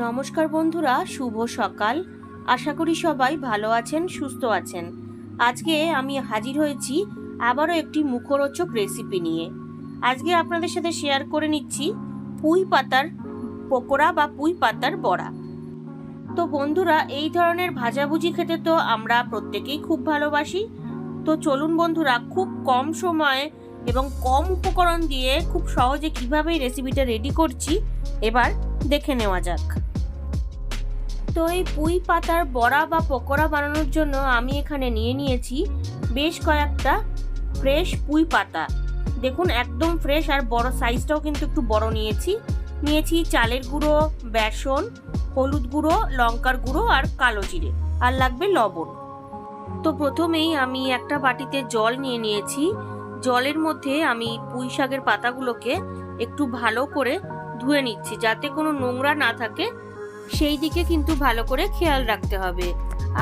নমস্কার বন্ধুরা, শুভ সকাল। আশা করি সবাই ভালো আছেন, সুস্থ আছেন। আজকে আমি হাজির হয়েছি আবারও একটি মুখরোচক রেসিপি নিয়ে। আজকে আপনাদের সাথে শেয়ার করে নিচ্ছি পুঁই পাতার পকোড়া বা পুঁই পাতার বড়া। তো বন্ধুরা, এই ধরনের ভাজাভুজি খেতে তো আমরা প্রত্যেকেই খুব ভালোবাসি। তো চলুন বন্ধুরা, খুব কম সময়ে এবং কম উপকরণ দিয়ে খুব সহজে কীভাবে রেসিপিটা রেডি করছি, এবার দেখে নেওয়া যাক। তো এই পুঁই পাতার বড়া বা পকোড়া বানানোর জন্য আমি এখানে নিয়ে নিয়েছি বেশ কয়েকটা ফ্রেশ পুঁই পাতা। দেখুন, একদম ফ্রেশ আর বড় সাইজটাও কিন্তু একটু বড় নিয়েছি। নিয়েছি চালের গুঁড়ো, বেসন, হলুদ গুঁড়ো, লঙ্কার গুঁড়ো আর কালো জিরে। আর লাগবে লবণ। তো প্রথমেই আমি একটা বাটিতে জল নিয়ে নিয়েছি। জলের মধ্যে আমি পুঁই শাকের পাতাগুলোকে একটু ভালো করে ধুয়ে নিচ্ছি, যাতে কোনো নোংরা না থাকে। সেই দিকে কিন্তু ভালো করে খেয়াল রাখতে হবে।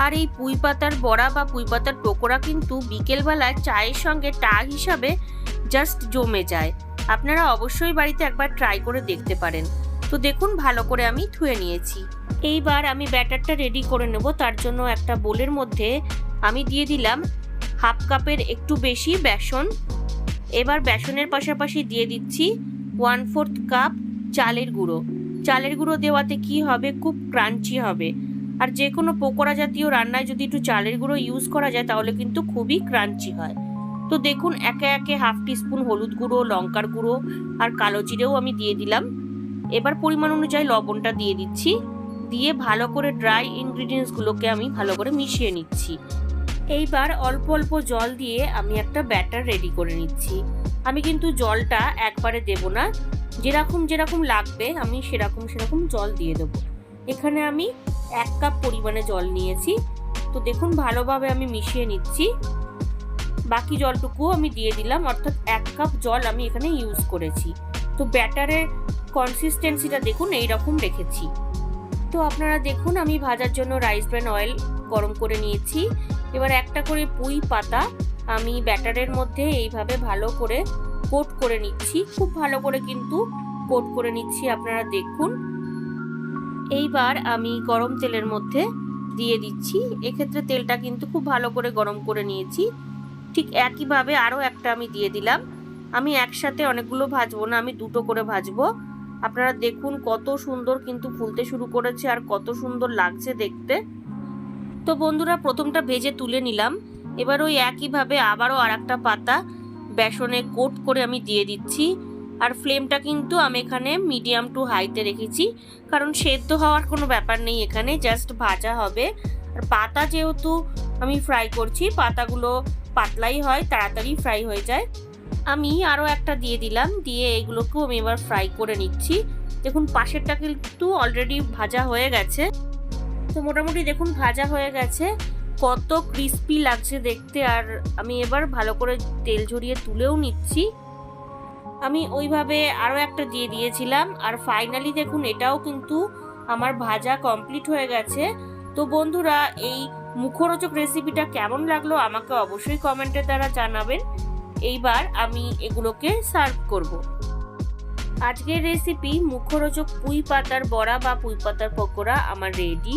আর এই পুঁই পাতার বড়া বা পুঁই পাতার পকোড়া কিন্তু বিকেলবেলায় চায়ের সঙ্গে টা হিসাবে জাস্ট জমে যায়। আপনারা অবশ্যই বাড়িতে একবার ট্রাই করে দেখতে পারেন। তো দেখুন, ভালো করে আমি ধুয়ে নিয়েছি। এইবার আমি ব্যাটারটা রেডি করে নেব। তার জন্য একটা বোলের মধ্যে আমি দিয়ে দিলাম হাফ কাপের একটু বেশি বেসন। এবার বেসনের পাশাপাশি দিয়ে দিচ্ছি ওয়ান ফোর্থ কাপ চালের গুঁড়ো। চালের গুঁড়ো দেওয়াতে কি হবে? খুব ক্রাঞ্চি হবে। আর যে কোনো পকোড়া জাতীয় রান্নায় যদি একটু চালের গুঁড়ো ইউজ করা যায়, তাহলে কিন্তু খুবই ক্রাঞ্চি হয়। তো দেখুন, একে একে হাফ টিস্পুন হলুদ গুঁড়ো, লঙ্কার গুঁড়ো আর কালো জিরেও আমি দিয়ে দিলাম। এবার পরিমাণ অনুযায়ী লবণটা দিয়ে দিচ্ছি। দিয়ে ভালো করে ড্রাই ইনগ্রিডিয়েন্টসগুলোকে আমি ভালো করে মিশিয়ে নিচ্ছি। এইবার অল্প অল্প জল দিয়ে আমি একটা ব্যাটার রেডি করে নিচ্ছি। আমি কিন্তু জলটা একবারে দেব না। যেরকম যেরকম লাগবে, আমি সেরকম সেরকম জল দিয়ে দেবো। এখানে আমি এক কাপ পরিমাণে জল নিয়েছি। তো দেখুন, ভালোভাবে আমি মিশিয়ে নিচ্ছি। বাকি জলটুকুও আমি দিয়ে দিলাম, অর্থাৎ এক কাপ জল আমি এখানে ইউজ করেছি। তো ব্যাটারের কনসিস্টেন্সিটা দেখুন এই রকম রেখেছি। তো আপনারা দেখুন, আমি ভাজার জন্য রাইস ব্র্যান অয়েল গরম করে নিয়েছি। এবার একটা করে পুঁই পাতা আমি ব্যাটারের মধ্যে এইভাবে ভালো করে কোট করে নিচ্ছি। খুব ভালো করে কিন্তু কোট করে নিচ্ছি, আপনারা দেখুন। এইবার আমি গরম তেলের মধ্যে দিয়ে দিচ্ছি। এক্ষেত্রে তেলটা কিন্তু খুব ভালো করে গরম করে নিয়েছি। ঠিক একইভাবে আরও একটা আমি দিয়ে দিলাম। আমি একসাথে অনেকগুলো ভাজবো না, আমি দুটো করে ভাজবো। আপনারা দেখুন কত সুন্দর কিন্তু ফুলতে শুরু করেছে আর কত সুন্দর লাগছে দেখতে। তো বন্ধুরা, প্রথমটা ভেজে তুলে নিলাম। এবার ওই একইভাবে আবারও আর একটা পাতা বেসনে কোট করে আমি দিয়ে দিচ্ছি। আর ফ্লেমটা কিন্তু আমি এখানে মিডিয়াম টু হাইতে রেখেছি, কারণ সেদ্ধ হওয়ার কোনো ব্যাপার নেই এখানে, জাস্ট ভাজা হবে। আর পাতা যেহেতু আমি ফ্রাই করছি, পাতাগুলো পাতলাই হয়, তাড়াতাড়ি ফ্রাই হয়ে যায়। আমি আরও একটা দিয়ে দিলাম, দিয়ে এগুলোকেও আমি এবার ফ্রাই করে নিচ্ছি। দেখুন, পাশেরটা কিন্তু অলরেডি ভাজা হয়ে গেছে। তো মোটামুটি দেখুন, ভাজা হয়ে গেছে। কত ক্রিস্পি লাগছে দেখতে, আর আমি এবার ভালো করে তেল ঝরিয়ে তুলেও নিচ্ছি। আমি ওইভাবে আরও একটা দিয়ে দিয়েছিলাম, আর ফাইনালি দেখুন, এটাও কিন্তু আমার ভাজা কমপ্লিট হয়ে গেছে। তো বন্ধুরা, এই মুখরোচক রেসিপিটা কেমন লাগল আমাকে অবশ্যই কমেন্টের দ্বারা জানাবেন। এইবার আমি এগুলোকে সার্ভ করব। আজকের রেসিপি মুখরোচক পুঁই পাতার বড়া বা পুঁই পাতার পকোড়া আমার রেডি